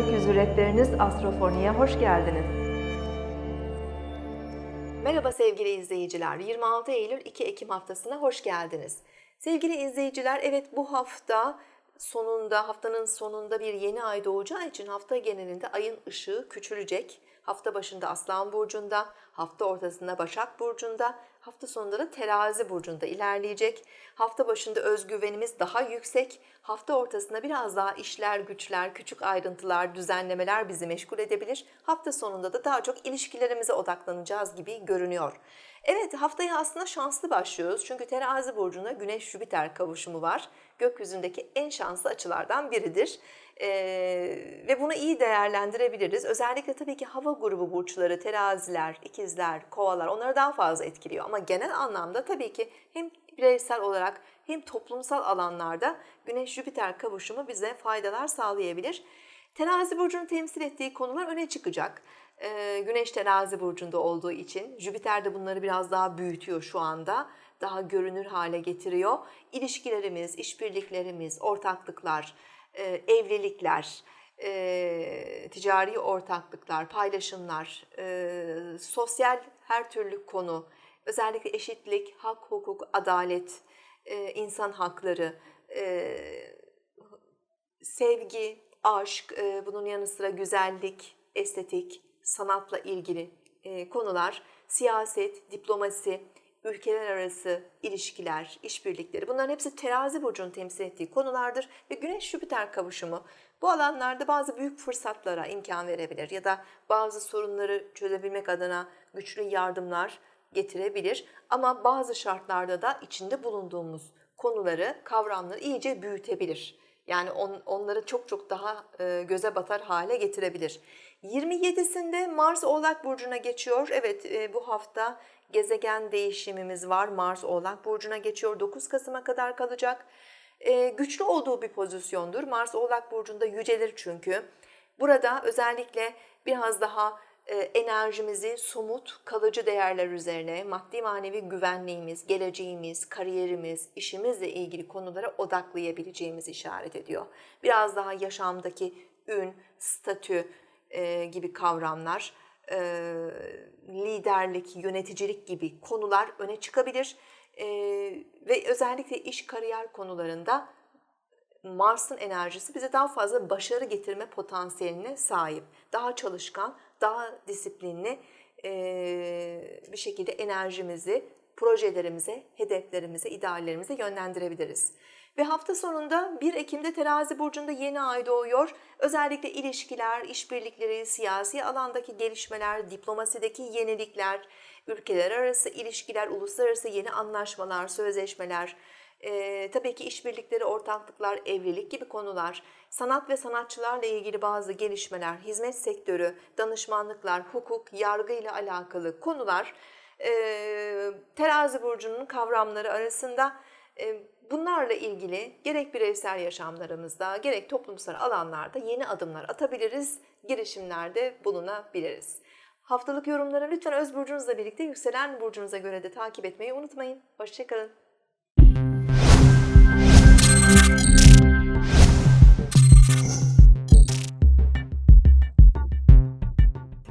Rehberiniz Astrofoni'ye hoş geldiniz. Merhaba sevgili izleyiciler. 26 Eylül 2 Ekim haftasına hoş geldiniz. Sevgili izleyiciler, evet bu hafta sonunda, haftanın sonunda bir yeni ay doğacağı için hafta genelinde ayın ışığı küçülecek. Hafta başında Aslan Burcu'nda, hafta ortasında Başak Burcu'nda, hafta sonunda da Terazi Burcu'nda ilerleyecek. Hafta başında özgüvenimiz daha yüksek, hafta ortasında biraz daha işler, güçler, küçük ayrıntılar, düzenlemeler bizi meşgul edebilir. Hafta sonunda da daha çok ilişkilerimize odaklanacağız gibi görünüyor. Evet haftaya aslında şanslı başlıyoruz çünkü Terazi Burcu'nda Güneş-Jüpiter kavuşumu var. Gökyüzündeki en şanslı açılardan biridir. Ee, ve bunu iyi değerlendirebiliriz. Özellikle tabii ki hava grubu burçları, teraziler, ikizler, kovalar onları daha fazla etkiliyor. Ama genel anlamda tabii ki hem bireysel olarak hem toplumsal alanlarda Güneş-Jüpiter kavuşumu bize faydalar sağlayabilir. Terazi burcunun temsil ettiği konular öne çıkacak. Ee, Güneş terazi burcunda olduğu için Jüpiter de bunları biraz daha büyütüyor şu anda. Daha görünür hale getiriyor. İlişkilerimiz, işbirliklerimiz, ortaklıklar, e, evlilikler, e, ticari ortaklıklar, paylaşımlar, e, sosyal her türlü konu, özellikle eşitlik, hak, hukuk, adalet, insan hakları, sevgi, aşk, bunun yanı sıra güzellik, estetik, sanatla ilgili konular, siyaset, diplomasi, ülkeler arası ilişkiler, işbirlikleri bunların hepsi terazi burcunun temsil ettiği konulardır ve Güneş-Jüpiter kavuşumu bu alanlarda bazı büyük fırsatlara imkan verebilir ya da bazı sorunları çözebilmek adına güçlü yardımlar getirebilir. Ama bazı şartlarda da içinde bulunduğumuz konuları, kavramları iyice büyütebilir. Yani on, onları çok çok daha e, göze batar hale getirebilir. 27'sinde Mars Oğlak Burcu'na geçiyor. Evet e, bu hafta gezegen değişimimiz var. Mars Oğlak Burcu'na geçiyor. 9 Kasım'a kadar kalacak. E, güçlü olduğu bir pozisyondur. Mars Oğlak Burcu'nda yücelir çünkü. Burada özellikle biraz daha enerjimizi somut, kalıcı değerler üzerine, maddi manevi güvenliğimiz, geleceğimiz, kariyerimiz, işimizle ilgili konulara odaklayabileceğimizi işaret ediyor. Biraz daha yaşamdaki ün, statü e, gibi kavramlar, e, liderlik, yöneticilik gibi konular öne çıkabilir. E, ve özellikle iş kariyer konularında Mars'ın enerjisi bize daha fazla başarı getirme potansiyeline sahip. Daha çalışkan, daha disiplinli bir şekilde enerjimizi projelerimize, hedeflerimize, ideallerimize yönlendirebiliriz. Ve hafta sonunda 1 Ekim'de Terazi Burcu'nda yeni ay doğuyor. Özellikle ilişkiler, işbirlikleri, siyasi alandaki gelişmeler, diplomasideki yenilikler, ülkeler arası ilişkiler, uluslararası yeni anlaşmalar, sözleşmeler, e, tabii ki işbirlikleri, ortaklıklar, evlilik gibi konular, sanat ve sanatçılarla ilgili bazı gelişmeler, hizmet sektörü, danışmanlıklar, hukuk, yargı ile alakalı konular e, terazi burcunun kavramları arasında e, bunlarla ilgili gerek bireysel yaşamlarımızda gerek toplumsal alanlarda yeni adımlar atabiliriz, girişimlerde bulunabiliriz. Haftalık yorumları lütfen öz burcunuzla birlikte yükselen burcunuza göre de takip etmeyi unutmayın. Hoşçakalın.